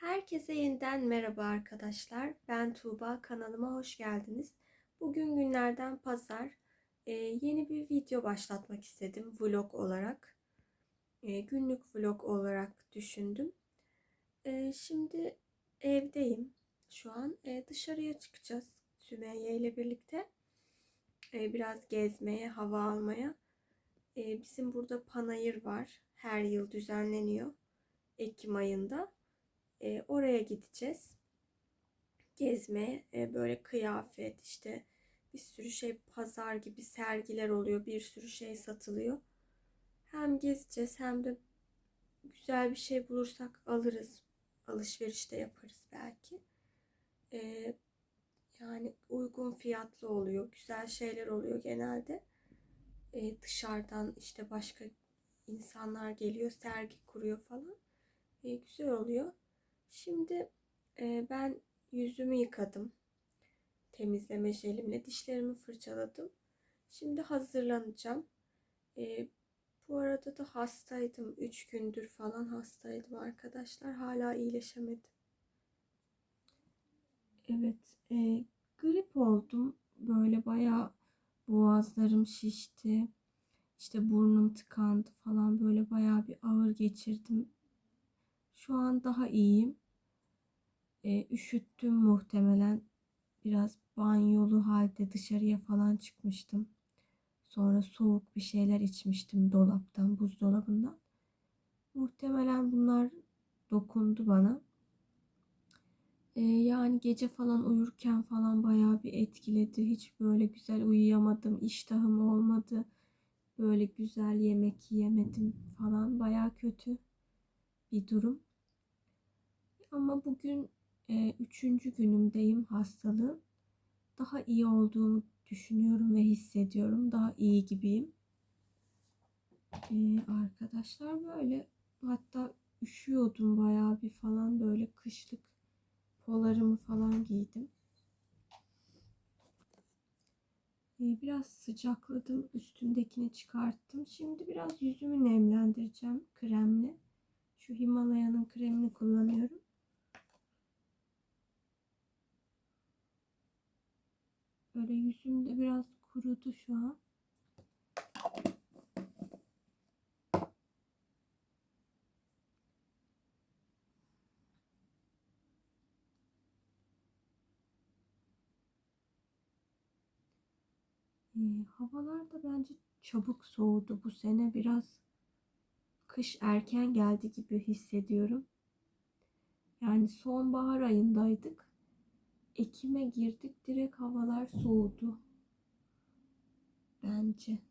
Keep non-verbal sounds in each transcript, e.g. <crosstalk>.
Herkese yeniden merhaba arkadaşlar. Ben Tuğba. Kanalıma hoş geldiniz. Bugün günlerden pazar. Ee, yeni bir video başlatmak istedim vlog olarak. Ee, günlük vlog olarak düşündüm. Ee, şimdi evdeyim. Şu an Ee, dışarıya çıkacağız Sümeyye ile birlikte. Ee, biraz gezmeye, hava almaya. Ee, bizim burada panayır var. Her yıl düzenleniyor. Ekim ayında. E, oraya gideceğiz. Gezmeye e, böyle kıyafet işte bir sürü şey pazar gibi sergiler oluyor. Bir sürü şey satılıyor. Hem gezeceğiz hem de güzel bir şey bulursak alırız. Alışveriş de yaparız belki. E, yani uygun fiyatlı oluyor. Güzel şeyler oluyor genelde. E, dışarıdan işte başka insanlar geliyor, sergi kuruyor falan. E, güzel oluyor. Şimdi e, ben yüzümü yıkadım. Temizleme jelimle dişlerimi fırçaladım. Şimdi hazırlanacağım. E, bu arada da hastaydım. 3 gündür falan hastaydım arkadaşlar. Hala iyileşemedim. Evet, e, grip oldum. Böyle bayağı boğazlarım şişti. İşte burnum tıkandı falan böyle bayağı bir ağır geçirdim. Şu an daha iyiyim. E, üşüttüm muhtemelen. Biraz banyolu halde dışarıya falan çıkmıştım. Sonra soğuk bir şeyler içmiştim dolaptan, buzdolabından. Muhtemelen bunlar dokundu bana. E, yani gece falan uyurken falan bayağı bir etkiledi. Hiç böyle güzel uyuyamadım. İştahım olmadı. Böyle güzel yemek yiyemedim falan. Bayağı kötü bir durum. Ama bugün e, üçüncü günümdeyim hastalığın. Daha iyi olduğumu düşünüyorum ve hissediyorum. Daha iyi gibiyim. Ee, arkadaşlar böyle hatta üşüyordum bayağı bir falan böyle kışlık polarımı falan giydim. Ee, biraz sıcakladım. Üstündekini çıkarttım. Şimdi biraz yüzümü nemlendireceğim kremle. Şu Himalaya'nın kremini kullanıyorum. Böyle yüzümde biraz kurudu şu an. Ee, havalar da bence çabuk soğudu bu sene biraz kış erken geldi gibi hissediyorum. Yani sonbahar ayındaydık. Ekim'e girdik direkt havalar soğudu. Bence.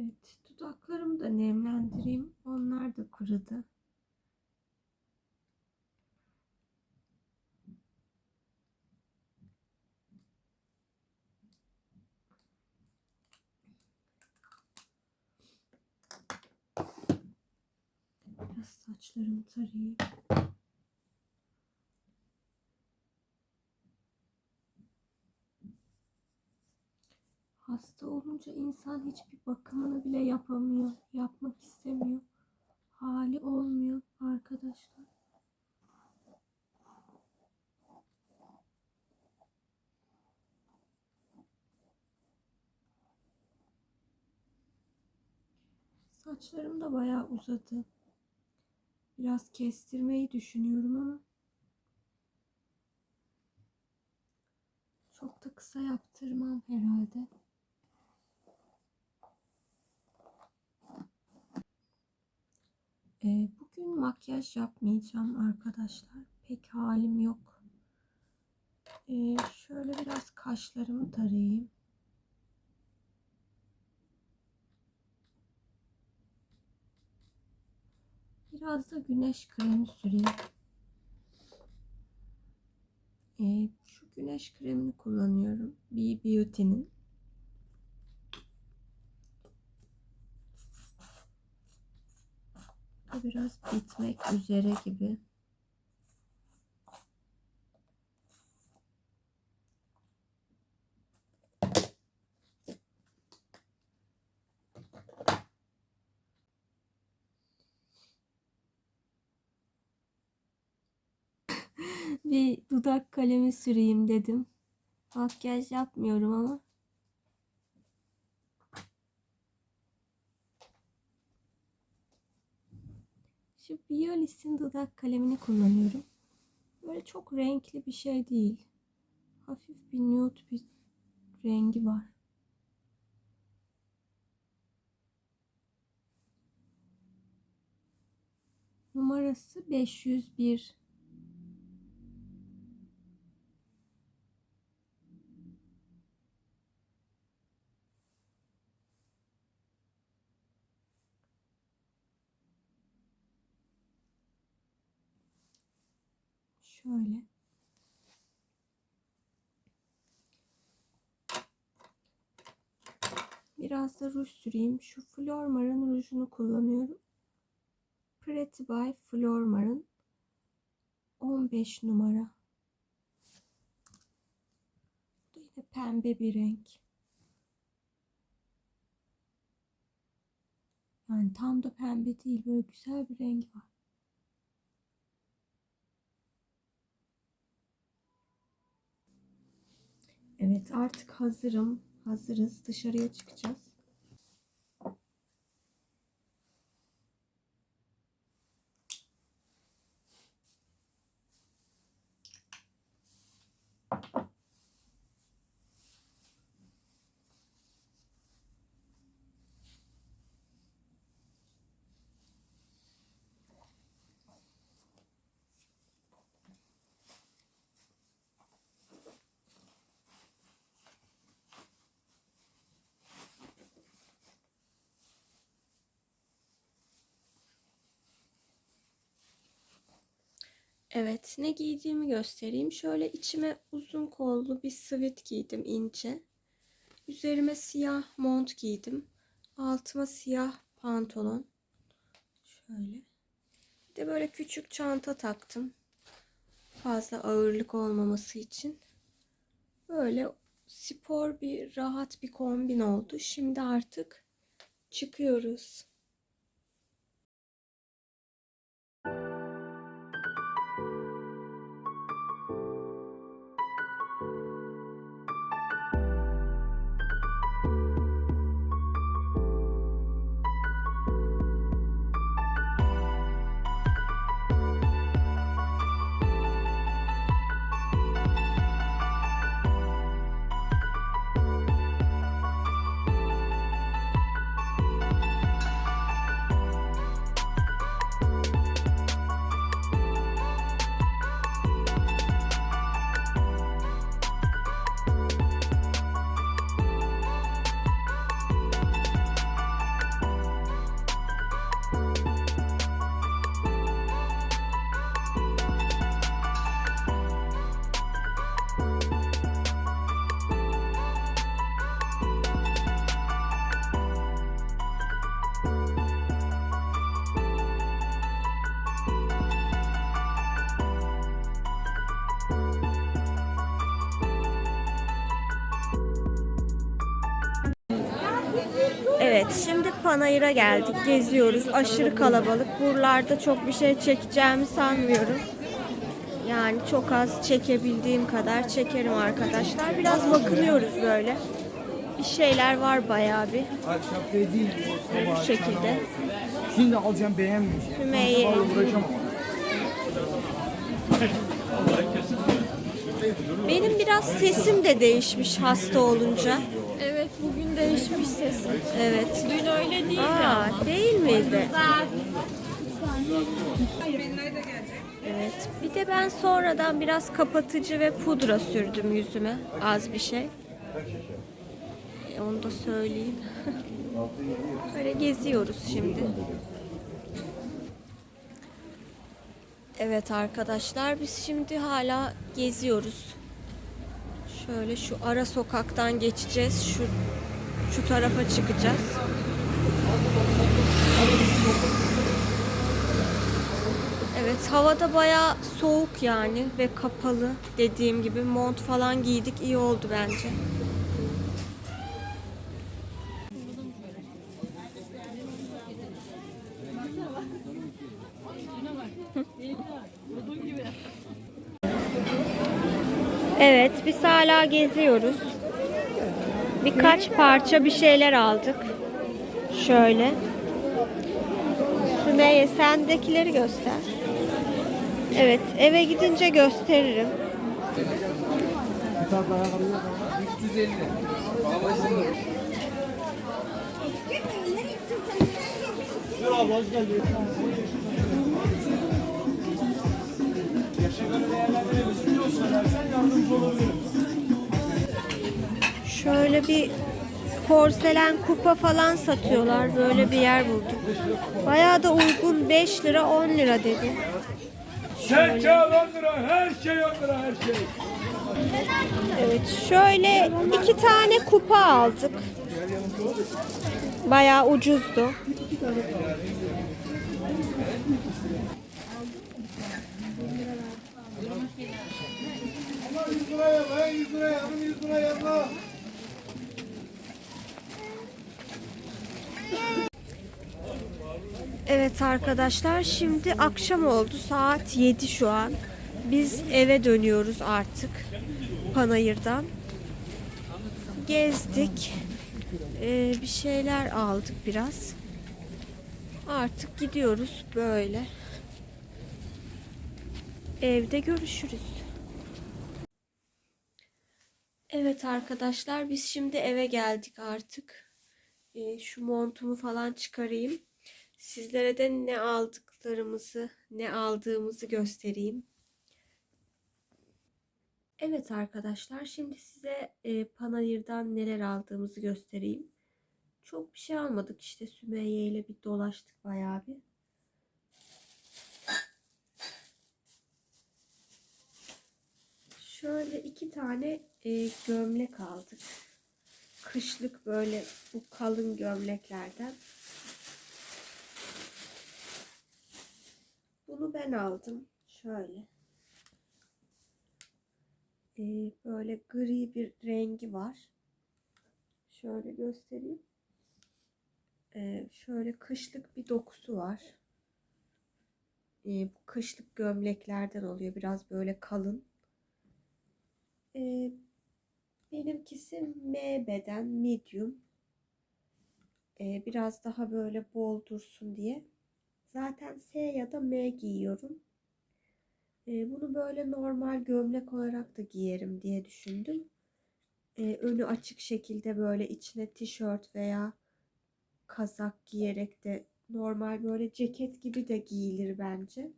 Evet, dudaklarımı da nemlendireyim. Onlar da kurudu. Biraz saçlarımı tarayayım. Hasta olunca insan hiçbir bakımını bile yapamıyor. Yapmak istemiyor. Hali olmuyor arkadaşlar. Saçlarım da bayağı uzadı. Biraz kestirmeyi düşünüyorum ama çok da kısa yaptırmam herhalde. Ee, bugün makyaj yapmayacağım arkadaşlar. Pek halim yok. Ee, şöyle biraz kaşlarımı tarayayım. Biraz da güneş kremi süreyim. Ee, şu güneş kremini kullanıyorum. B Beauty'nin. Bu Biraz bitmek üzere gibi. bir dudak kalemi süreyim dedim. Makyaj yapmıyorum ama. Şu Biolis'in dudak kalemini kullanıyorum. Böyle çok renkli bir şey değil. Hafif bir nude bir rengi var. Numarası 501. Şöyle. Biraz da ruj süreyim. Şu Flormar'ın rujunu kullanıyorum. Pretty by Flormar'ın 15 numara. Bu da yine pembe bir renk. Yani tam da pembe değil. Böyle güzel bir rengi var. Evet artık hazırım. Hazırız. Dışarıya çıkacağız. Evet, ne giydiğimi göstereyim. Şöyle içime uzun kollu bir sweat giydim ince. Üzerime siyah mont giydim. Altıma siyah pantolon. Şöyle. Bir de böyle küçük çanta taktım. Fazla ağırlık olmaması için. Böyle spor bir rahat bir kombin oldu. Şimdi artık çıkıyoruz. Evet, şimdi Panayır'a geldik. Geziyoruz. Aşırı kalabalık. Buralarda çok bir şey çekeceğimi sanmıyorum. Yani çok az çekebildiğim kadar çekerim arkadaşlar. Biraz bakınıyoruz böyle. Bir şeyler var bayağı bir. Bu şekilde. Şimdi alacağım beğenmiş. Hümeyye. Uğraşamam. Benim biraz sesim de değişmiş hasta olunca. Bugün değişmiş sesim. Evet. Dün öyle değil. Aa, değil miydi? Evet. Bir de ben sonradan biraz kapatıcı ve pudra sürdüm yüzüme. Az bir şey. E, onu da söyleyeyim. <laughs> Böyle geziyoruz şimdi. Evet arkadaşlar biz şimdi hala geziyoruz. Şöyle şu ara sokaktan geçeceğiz. Şu şu tarafa çıkacağız. Evet havada bayağı soğuk yani ve kapalı. Dediğim gibi mont falan giydik iyi oldu bence. Evet, biz hala geziyoruz. Birkaç parça bir şeyler aldık. Şöyle. Sümeyye sendekileri göster. Evet, eve gidince gösteririm. 350. Şöyle bir porselen kupa falan satıyorlar. Böyle bir yer bulduk. Bayağı da uygun 5 lira 10 lira dedi. Her şey 10 lira, her şey 10 lira, her şey. Evet şöyle iki tane kupa aldık. Bayağı ucuzdu. Ama 100 liraya, ben 100 liraya, hanım 100 liraya yapma. Evet arkadaşlar şimdi akşam oldu saat 7 şu an. Biz eve dönüyoruz artık Panayır'dan. Gezdik. Ee, bir şeyler aldık biraz. Artık gidiyoruz böyle. Evde görüşürüz. Evet arkadaşlar biz şimdi eve geldik artık. Ee, şu montumu falan çıkarayım. Sizlere de ne aldıklarımızı, ne aldığımızı göstereyim. Evet arkadaşlar, şimdi size e, Panayır'dan neler aldığımızı göstereyim. Çok bir şey almadık işte Sümeyye ile bir dolaştık bayağı bir. Şöyle iki tane e, gömlek aldık. Kışlık böyle bu kalın gömleklerden. Bunu ben aldım. Şöyle. Ee, böyle gri bir rengi var. Şöyle göstereyim. Ee, şöyle kışlık bir dokusu var. Ee, bu kışlık gömleklerden oluyor. Biraz böyle kalın. Ee, benimkisi M beden medium. Ee, biraz daha böyle bol dursun diye. Zaten S ya da M giyiyorum. Ee, bunu böyle normal gömlek olarak da giyerim diye düşündüm. Ee, önü açık şekilde böyle içine tişört veya kazak giyerek de normal böyle ceket gibi de giyilir bence.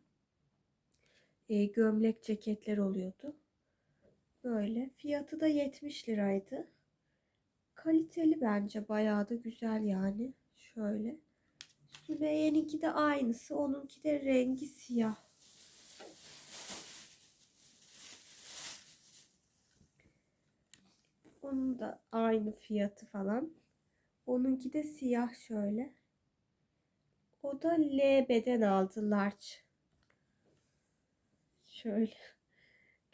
Ee, gömlek ceketler oluyordu. Böyle. Fiyatı da 70 liraydı. Kaliteli bence. Bayağı da güzel yani. Şöyle. Sümeyye'ninki de aynısı. Onunki de rengi siyah. Onun da aynı fiyatı falan. Onunki de siyah şöyle. O da L beden aldı large. Şöyle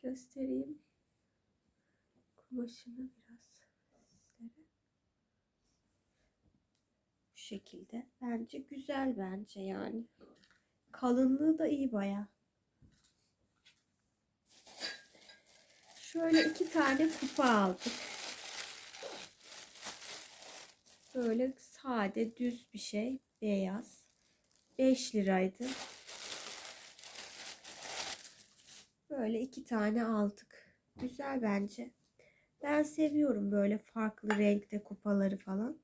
göstereyim. Kumaşını biraz sizlere. Bu şekilde. Bence güzel bence yani. Kalınlığı da iyi baya. Şöyle iki tane kupa aldık. Böyle sade düz bir şey. Beyaz. 5 liraydı. Böyle iki tane aldık. Güzel bence. Ben seviyorum böyle farklı renkte kupaları falan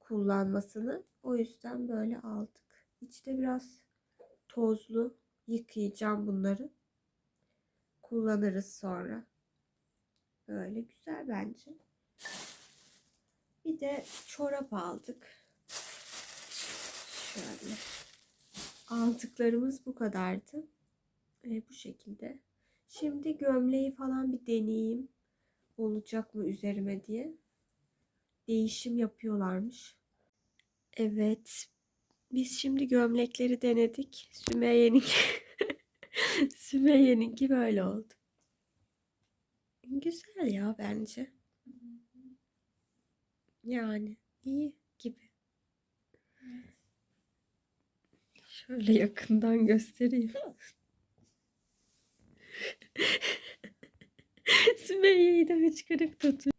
kullanmasını. O yüzden böyle aldık. İçte biraz tozlu. Yıkayacağım bunları. Kullanırız sonra. Böyle güzel bence. Bir de çorap aldık. Şöyle. Aldıklarımız bu kadardı. E, bu şekilde. Şimdi gömleği falan bir deneyeyim. Olacak mı üzerime diye. Değişim yapıyorlarmış. Evet. Biz şimdi gömlekleri denedik. Sümeyye'ninki <laughs> Sümeyye'ninki böyle oldu. Güzel ya bence. Yani iyi gibi. Şöyle yakından göstereyim. <laughs> <laughs> Sümeyye'yi de hıçkırık tutuyor.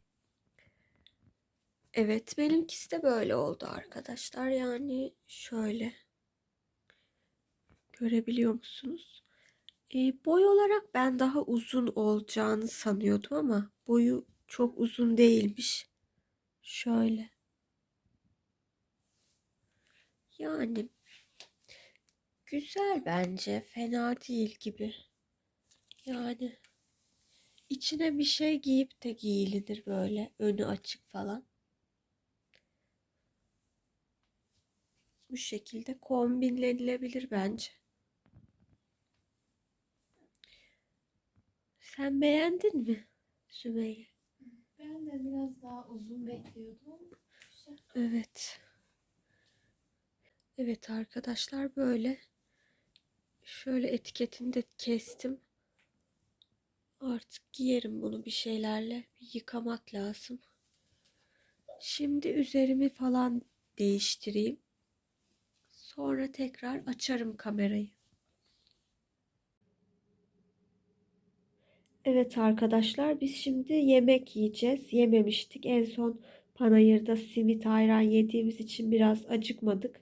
Evet benimkisi de böyle oldu arkadaşlar. Yani şöyle. Görebiliyor musunuz? E, boy olarak ben daha uzun olacağını sanıyordum ama boyu çok uzun değilmiş. Şöyle. Yani güzel bence. Fena değil gibi. Yani içine bir şey giyip de giyilir böyle. Önü açık falan. Bu şekilde kombinlenilebilir bence. Sen beğendin mi Sümeyye? Ben de biraz daha uzun bekliyordum. Güzel. Evet. Evet arkadaşlar böyle. Şöyle etiketini de kestim. Artık giyerim bunu bir şeylerle. Bir yıkamak lazım. Şimdi üzerimi falan değiştireyim. Sonra tekrar açarım kamerayı. Evet arkadaşlar biz şimdi yemek yiyeceğiz. Yememiştik. En son panayırda simit ayran yediğimiz için biraz acıkmadık.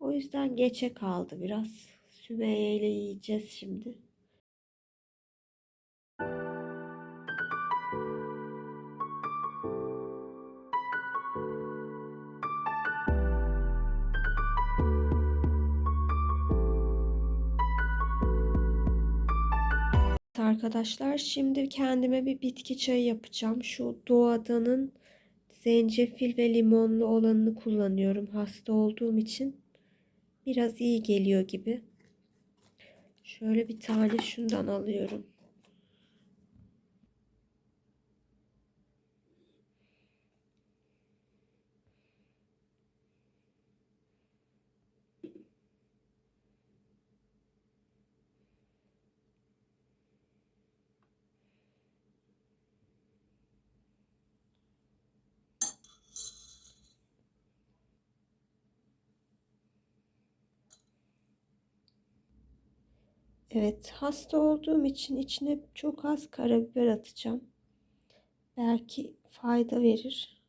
O yüzden geçe kaldı biraz. Sümeyye ile yiyeceğiz şimdi. Arkadaşlar şimdi kendime bir bitki çayı yapacağım. Şu doğadanın zencefil ve limonlu olanını kullanıyorum. Hasta olduğum için biraz iyi geliyor gibi. Şöyle bir tane şundan alıyorum. Evet, hasta olduğum için içine çok az karabiber atacağım. Belki fayda verir.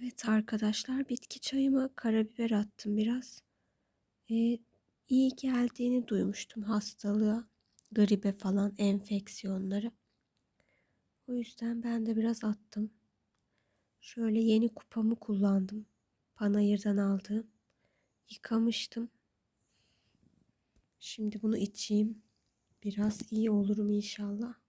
Evet arkadaşlar bitki çayıma karabiber attım biraz. Ee, iyi geldiğini duymuştum hastalığa, gribe falan, enfeksiyonlara. O yüzden ben de biraz attım. Şöyle yeni kupamı kullandım. Panayır'dan aldığım. Yıkamıştım. Şimdi bunu içeyim. Biraz iyi olurum inşallah.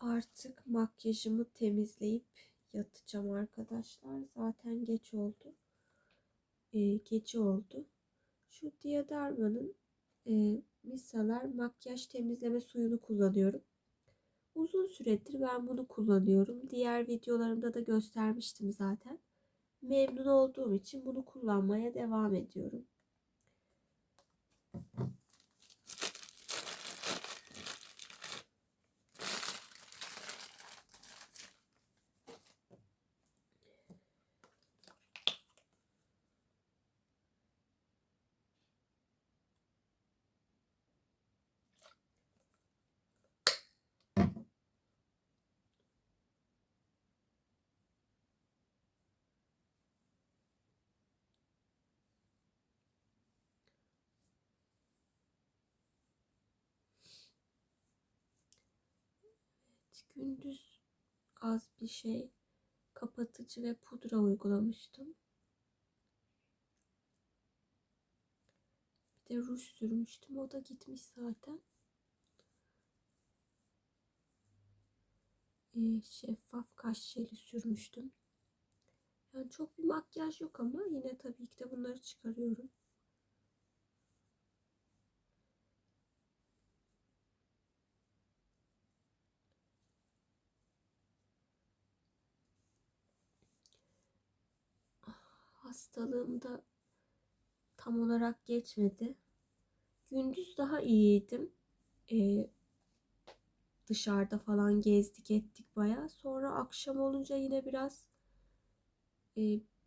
Artık makyajımı temizleyip yatacağım arkadaşlar. Zaten geç oldu. Ee, gece oldu. Şu Diaderma'nın e, misalar makyaj temizleme suyunu kullanıyorum. Uzun süredir ben bunu kullanıyorum. Diğer videolarımda da göstermiştim zaten. Memnun olduğum için bunu kullanmaya devam ediyorum. Gündüz az bir şey kapatıcı ve pudra uygulamıştım. Bir de ruj sürmüştüm. O da gitmiş zaten. Ee, şeffaf kaş jeli sürmüştüm. Yani çok bir makyaj yok ama yine tabii ki de bunları çıkarıyorum. Hastalığım da tam olarak geçmedi. Gündüz daha iyiydim. Ee, dışarıda falan gezdik ettik bayağı. Sonra akşam olunca yine biraz e,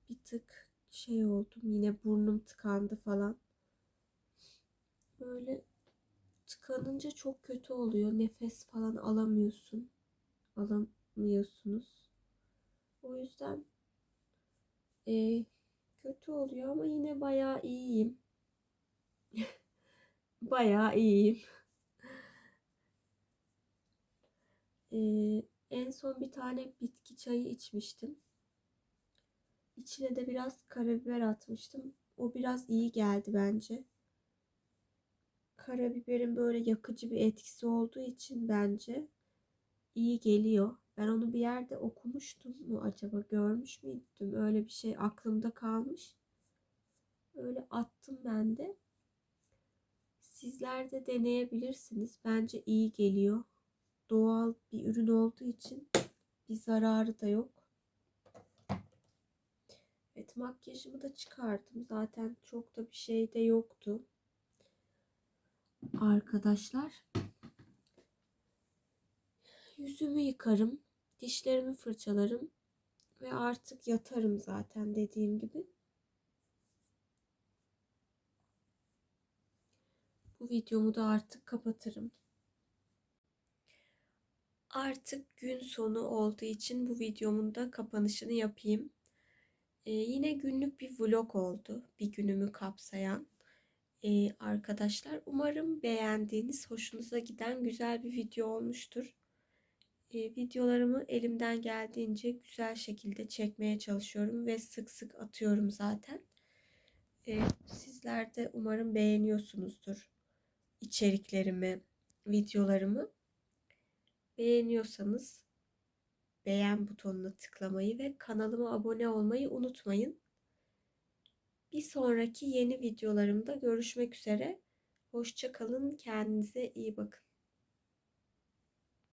bir tık şey oldum. Yine burnum tıkandı falan. Böyle tıkanınca çok kötü oluyor. Nefes falan alamıyorsun. Alamıyorsunuz. O yüzden e, kötü oluyor ama yine bayağı iyiyim. <laughs> bayağı iyiyim. <laughs> Ee, en son bir tane bitki çayı içmiştim. İçine de biraz karabiber atmıştım. O biraz iyi geldi bence. Karabiberin böyle yakıcı bir etkisi olduğu için bence iyi geliyor. Ben onu bir yerde okumuştum mu acaba görmüş müydüm? Öyle bir şey aklımda kalmış. Öyle attım ben de. Sizler de deneyebilirsiniz. Bence iyi geliyor. Doğal bir ürün olduğu için bir zararı da yok. Evet makyajımı da çıkardım. Zaten çok da bir şey de yoktu. Arkadaşlar. Yüzümü yıkarım. Dişlerimi fırçalarım. Ve artık yatarım zaten dediğim gibi. Bu videomu da artık kapatırım. Artık gün sonu olduğu için bu videomun da kapanışını yapayım. Ee, yine günlük bir vlog oldu. Bir günümü kapsayan. Ee, arkadaşlar umarım beğendiğiniz, hoşunuza giden güzel bir video olmuştur. Ee, videolarımı elimden geldiğince güzel şekilde çekmeye çalışıyorum ve sık sık atıyorum zaten. Ee, sizler de umarım beğeniyorsunuzdur içeriklerimi, videolarımı. Beğeniyorsanız beğen butonuna tıklamayı ve kanalıma abone olmayı unutmayın. Bir sonraki yeni videolarımda görüşmek üzere. Hoşça kalın, kendinize iyi bakın.